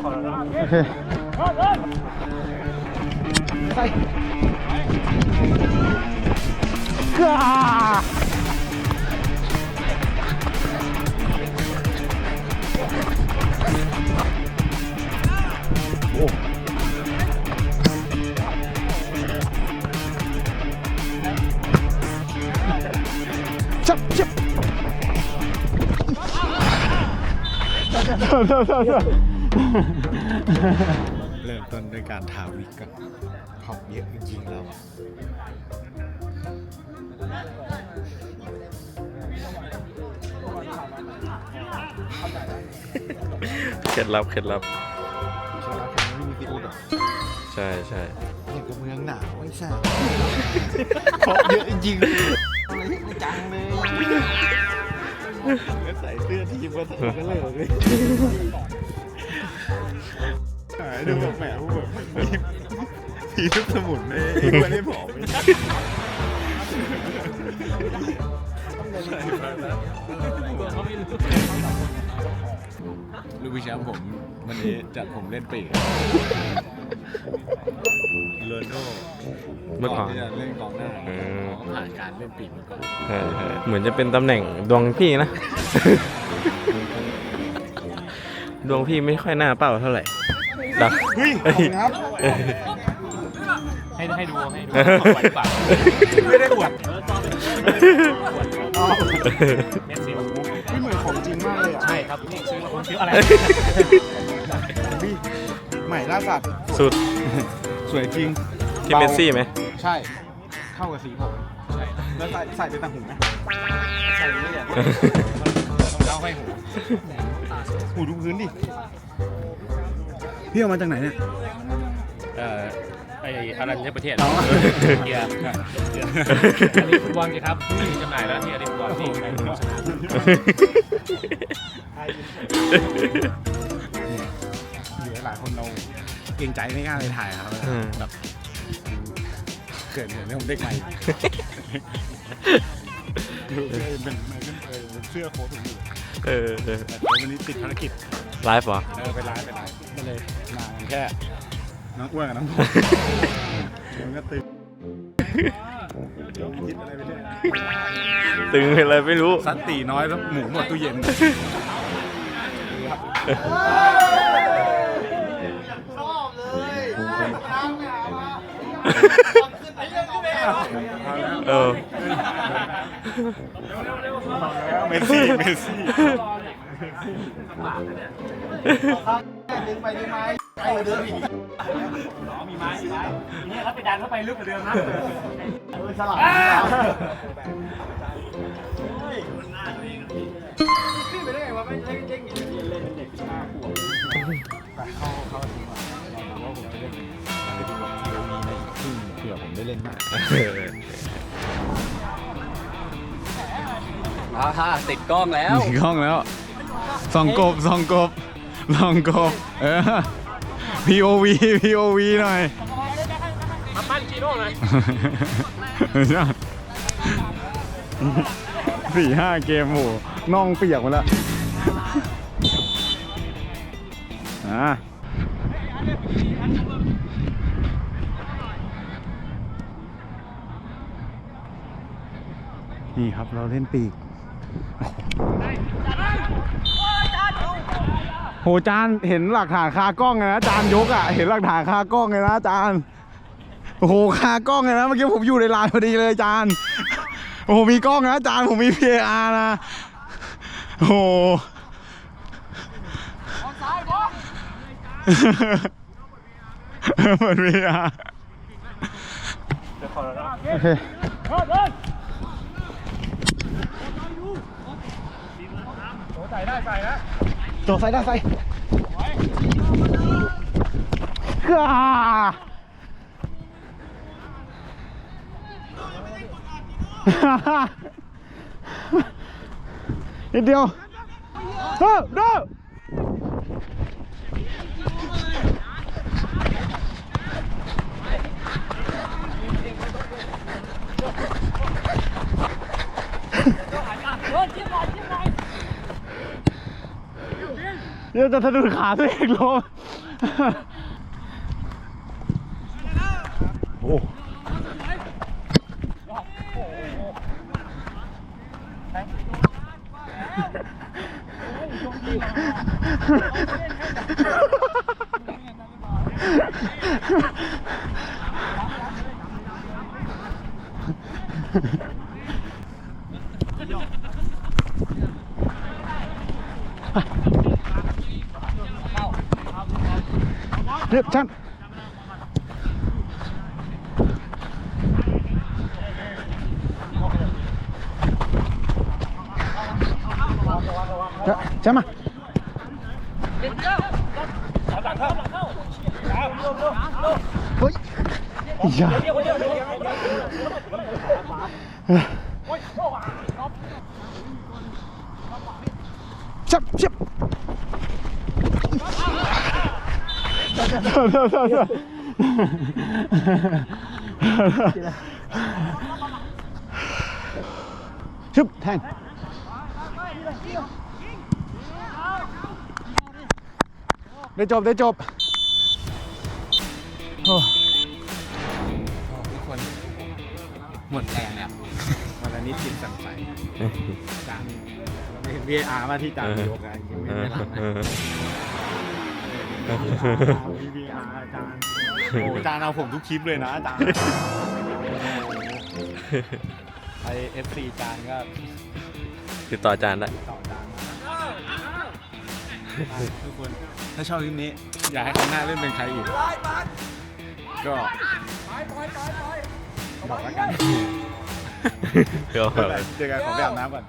โอเคใส่กาโอ้จับจับโทษโทษโทษโทษเริ่มต้นด้วยการทาวิกก่อนขอบเยอะจริงๆแล้วอะเคล็ดลับเคล็ดลับใช่ไหมผมไม่มีซีอูดหรอกใช่ใช่อย่างกับเมืองหนาวไอ้สัสขอบเยอะจริงๆเลยจังเลยแล้วใส่เสื้อทีมมาใส่ก็เลยเลย หายดูแบบแหมพวกแบบทีมทีมทุกสมุนเลยไม่ได้ผอมไม่ได้ลูกพี่แชมป์ผมวันนี้จัดผมเล่นปีกโรนลโดเมื่อก่อนที่จะเล่นกองหน้าอืมผ่านการเล่นปีกมาก่อนใช่ใช่เหมือนจะเป็นตำแหน่งดวงพี่นะ ดวงพี่ไม่ค่อยหน้าเป้าเท่าไหร่ดักเฮ้ยเฮ้ยครับ ให้ให้ดูให้ดูเออปฏิบัติไม่ได้อวดเม็ดสีไม่เหมือนของจริงมากเลยอะใช่ครับนี่ซื้อมาคุณซื้ออะไรพี่ใหม่ล่าสัตว์สุดสวยจริงที่เมสซี่ไหมใช่เข้ากับสีผมแล้วใส่ใส่ไปต่างหูไหมใส่ไม่อยาก ต้องเท้าให้หูหูดูพื้นดิ พี่เอามาจากไหนเนี่ย เอ่อไออารัญญประเทศอ๋อ เกียร์เกียร์อันนี้ฟุตบอลสิครับนี่จำหน่ายแล้วที่อาริฟุตบอลนี่ในโฆษณาเหลือหลายคนเราเกรงใจไม่กล้าไปถ่ายครับอืมแบบเกิดเหตุเรื่องเด็กใหม่ ดูเสื้อเป็นเป็นเสื้อโค้ทผมอยู่เออเออแต่วันนี้ติดภารกิจไลฟ์เหรอ เออไปร้านไปร้านก็เลยมากันแค่น้องอ้วนกับน้องพลมันก็ตึงคิดอะไรไปเรื่อยตึงอะไรไม่รู้ สันตีน้อยแล้วหมูหมดตู้เย็น ชอบเลยเออ เมสซี่เมสซี่มีไม้มีไม้นี่แล้วไปดันเข้าไปลึกกว่าเดิมนะเข้าเข้าทีมก่อนเราดูว่าผมจะเล่นจะดูว่าทีโอมีในครึ่งเผื่อผมได้เล่นมาก อ่าฮะติดกล้องแล้ว มีกล้องแล้วสองกบสองกบลองกบเออ POV POV หน่อยมาปั้นจีโน่หน่อยใช่สี่ห้าเกมโหน่องเปียกหมดแล้วอะนี่ครับเราเล่นปีก โหจานเห็นหลักฐานคากล้องเลยนะจานยกอะเห็นหลักฐานคากล้องเลยนะจานโอ้โหคากล้องเลยนะเมื่อกี้ผมอยู่ในไลน์พอดีเลยจานโอ้โหมีกล้องนะจานผมมี PAR นะโอ้โหเหมือน PAR โอเค ใส่ได้ใส่นะโจใส่ได้ใส่กานิดเดียวเฮ้ยเด้อ ดี๋ยวจะสะดุดขาตัวเองล้มโอ้ เรียบชันจะจะมาเฮ้ยอย่าชับชับ เดี๋ยวเดี๋ยวเดี๋ยวชึบแทงได้จบได้จบโอ้ทุกคน หมดแรงแล้ววันนี้ทีมสั่งใสจาน VAR มาที่จานยกอะยังไม่ได้หลังนะ VR อาจารย์โอ้อาจารย์เอาผมทุกคลิปเลยนะอาจารย์ไป FC จานก็ติดต่ออาจารย์ได้ ต่อจานนะทุกคน ถ้าชอบคลิปนี้ อยากให้ครั้งหน้าเล่นเป็นใครอีก ก็บอกแล้วกันก็เจอกันขอไปอาบน้ำก่อน